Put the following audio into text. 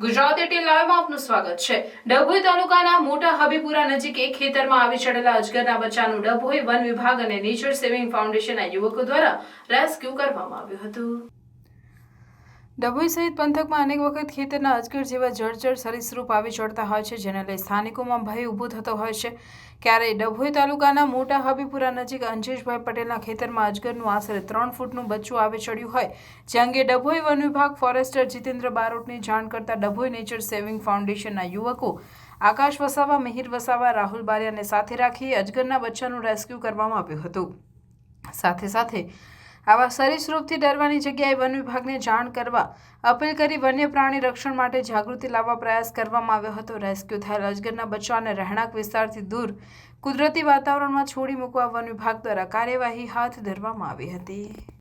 Gujarat at લાઈવમાં આપનું સ્વાગત છે. ડભોઈ તાલુકાના મોટા હબીપુરા નજીક એક ખેતરમાં આવી ચડેલા અજગરના બચ્ચાનું ડભોઈ વન વિભાગ અને નેચર સેવિંગ ફાઉન્ડેશનના યુવકો દ્વારા રેસ્ક્યુ કરવામાં આવ્યું હતું. ડભોઈ સહિત પંથકમાં અનેક વખત ખેતરના અજગર જેવા જળચર સરીસૃપ આવી ચડતા હોય છે, જેને લઈ સ્થાનિકોમાં ભય ઊભો થતો હોય છે. ક્યારેય ડભોઈ તાલુકાના મોટા હબીપુરા નજીક અંજેશભાઈ પટેલના ખેતરમાં અજગરનું આશરે ત્રણ ફૂટનું બચ્ચું આવી ચડ્યું હોય, જે અંગે ડભોઈ વન વિભાગ ફોરેસ્ટર જીતેન્દ્ર બારોટની જાણ કરતા ડભોઈ નેચર સેવિંગ ફાઉન્ડેશનના યુવકો આકાશ વસાવા, મિહિર વસાવા, રાહુલ બારિયાને સાથે રાખી અજગરના બચ્ચાનું રેસ્ક્યુ કરવામાં આવ્યું હતું. સાથે સાથે આવા સરીસૃપથી ડરવાની જગ્યાએ વન વિભાગને જાણ કરવા અપીલ કરી વન્ય પ્રાણી રક્ષણ માટે જાગૃતિ લાવવા પ્રયાસ કરવામાં આવ્યો હતો. રેસ્ક્યુ થયેલ અજગરના બચ્ચાને રહેણાંક વિસ્તારથી દૂર કુદરતી વાતાવરણમાં છોડી મૂકવા વન વિભાગ દ્વારા કાર્યવાહી હાથ ધરવામાં આવી હતી.